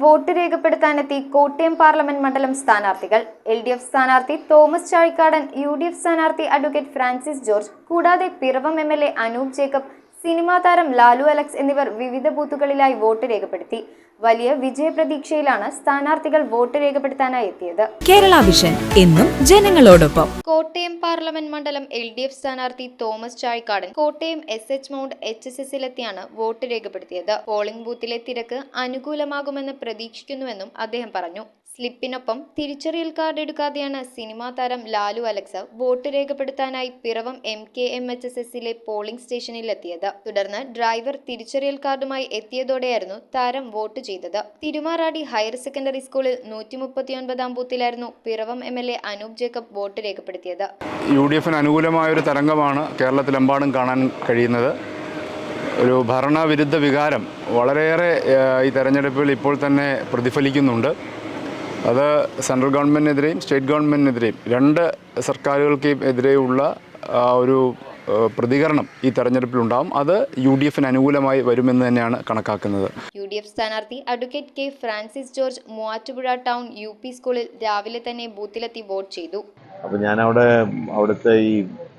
Vote രേഖപ്പെടുത്താനെത്തി Kottayam parliament മണ്ഡലം സ്ഥാനാർത്ഥികൾ. L D F സ്ഥാനാർത്ഥി Thomas Chazhikadan U D F സ്ഥാനാർത്ഥി അഡ്വക്കേറ്റ് ഫ്രാൻസിസ് ജോർജ് കൂടാതെ Piravom M L A Anoop Jacob cinema താരം Lalu Alex എന്നിവർ വിവിധ ബൂത്തുകളിലായി വോട്ട് രേഖപ്പെടുത്തി. വലിയ വിജയപ്രതീക്ഷയിലാണ് സ്ഥാനാർത്ഥികൾ വോട്ട് രേഖപ്പെടുത്താനായി എത്തിയത്. കേരള വിഷൻ എന്നും ജനങ്ങളോടൊപ്പം. കോട്ടയം പാർലമെന്റ് മണ്ഡലം എൽ ഡി എഫ് സ്ഥാനാർത്ഥി Thomas Chazhikadan Kottayam S H mount H S എസിലെത്തിയാണ് vote രേഖപ്പെടുത്തിയത്. പോളിംഗ് ബൂത്തിലെ തിരക്ക് അനുകൂലമാകുമെന്ന് പ്രതീക്ഷിക്കുന്നുവെന്നും അദ്ദേഹം പറഞ്ഞു. സ്ലിപ്പിനൊപ്പം തിരിച്ചറിയൽ കാർഡ് എടുക്കാതെയാണ് സിനിമാ താരം Lalu Alexa vote രേഖപ്പെടുത്താനായി Piravom M K M H S എസിലെ പോളിംഗ് സ്റ്റേഷനിലെത്തിയത്. തുടർന്ന് ഡ്രൈവർ തിരിച്ചറിയൽ കാർഡുമായി എത്തിയതോടെയായിരുന്നു താരം വോട്ട് ചെയ്തത്. തിരുമാറാടി ഹയർ സെക്കൻഡറി സ്കൂളിൽ നൂറ്റി മുപ്പത്തിയൊൻപതാം ബൂത്തിലായിരുന്നു Piravom M L A Anoop Jacob vote രേഖപ്പെടുത്തിയത്. യു ഡി എഫിന് അനുകൂലമായ ഒരു തരംഗമാണ് കേരളത്തിലെമ്പാടും കാണാൻ കഴിയുന്നത്. ഒരു ഭരണവിരുദ്ധ വികാരം വളരെയേറെ ഈ തെരഞ്ഞെടുപ്പിൽ ഇപ്പോൾ തന്നെ പ്രതിഫലിക്കുന്നുണ്ട്. അത് സെൻട്രൽ ഗവൺമെന്റിനെതിരെയും സ്റ്റേറ്റ് ഗവൺമെന്റിനെതിരെയും രണ്ട് സർക്കാരുകൾക്കും എതിരെയുള്ള ഒരു പ്രതികരണം ഈ തെരഞ്ഞെടുപ്പിലുണ്ടാവും. അത് യു ഡി എഫിന് അനുകൂലമായി വരുമെന്ന് തന്നെയാണ് കണക്കാക്കുന്നത്. യു ഡി എഫ് സ്ഥാനാർത്ഥി advocate K Francis George Muvattupuzha town U P സ്കൂളിൽ രാവിലെ തന്നെ ബൂത്തിലെത്തി വോട്ട് ചെയ്തു. അപ്പോൾ ഞാൻ അവിടെ അവിടുത്തെ ഈ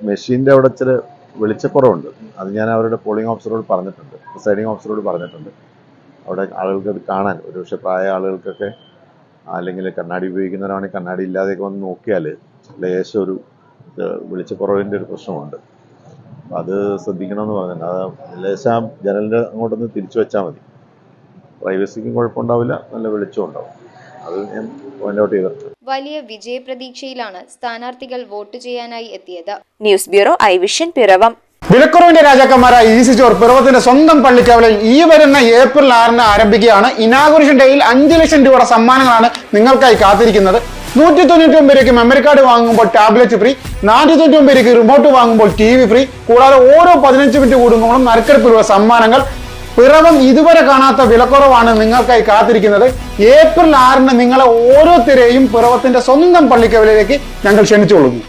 മെഷീന്റെ അവിടെ ചില വെളിച്ചക്കുറവുണ്ട്. അത് ഞാൻ അവരുടെ പോളിംഗ് ഓഫീസറോട് പറഞ്ഞിട്ടുണ്ട്. പ്രിസൈഡിങ് ഓഫീസറോട് പറഞ്ഞിട്ടുണ്ട്. അവിടെ ആളുകൾക്ക് അത് കാണാൻ ഒരുപക്ഷെ പ്രായ ആളുകൾക്കൊക്കെ അല്ലെങ്കിൽ കണ്ണാടി ഉപയോഗിക്കുന്നവരാണെങ്കിൽ കണ്ണാടി ഇല്ലാതെയൊക്കെ വന്ന് നോക്കിയാൽ ലേശം ഒരു വിളിച്ച വെളിച്ചക്കുറവിന്റെ ഒരു പ്രശ്നമുണ്ട്. അത് ശ്രദ്ധിക്കണമെന്ന് പറഞ്ഞിട്ടുണ്ട്. അത് ലേശം ജനലിന്റെ അങ്ങോട്ടൊന്ന് തിരിച്ചു വെച്ചാൽ മതി. പ്രൈവസിക്കും കുഴപ്പമുണ്ടാവില്ല. നല്ല വെളിച്ചം ഉണ്ടാവും. അത് ഞാൻ പോയിന്റ് ഔട്ട് ചെയ്തിട്ടുണ്ട് വലിയ വിജയപ്രതീക്ഷയിലാണ് സ്ഥാനാർത്ഥികൾ വോട്ട് ചെയ്യാനായി എത്തിയത്. News bureau I vision Piravom. വിലക്കുറവിന്റെ രാജാക്കന്മാരായ ഈസി ചോർ പിറവത്തിന്റെ സ്വന്തം പള്ളിക്കവലയിൽ ഈ വരുന്ന ഏപ്രിൽ ആറിന് ആരംഭിക്കുകയാണ്. ഇനാഗുറേഷൻ ഡേയിൽ അഞ്ച് ലക്ഷം രൂപയുടെ സമ്മാനങ്ങളാണ് നിങ്ങൾക്കായി കാത്തിരിക്കുന്നത്. നൂറ്റി തൊണ്ണൂറ്റി ഒമ്പത് മെമ്മറി കാർഡ് വാങ്ങുമ്പോൾ ടാബ്ലറ്റ് ഫ്രീ നാനൂറ്റി തൊണ്ണൂറ്റി ഒമ്പത് റിമോട്ട് വാങ്ങുമ്പോൾ ടി വി ഫ്രീ കൂടാതെ ഓരോ പതിനഞ്ച് മിനിറ്റ് കൂടുമ്പോഴും നറുക്കെടുപ്പിലുള്ള സമ്മാനങ്ങൾ. പിറവം ഇതുവരെ കാണാത്ത വിലക്കുറവാണ് നിങ്ങൾക്കായി കാത്തിരിക്കുന്നത്. ഏപ്രിൽ ആറിന് നിങ്ങളെ ഓരോ തിരയും പിറവത്തിന്റെ സ്വന്തം പള്ളിക്കവലയിലേക്ക് ഞങ്ങൾ ക്ഷണിച്ചു കൊടുക്കും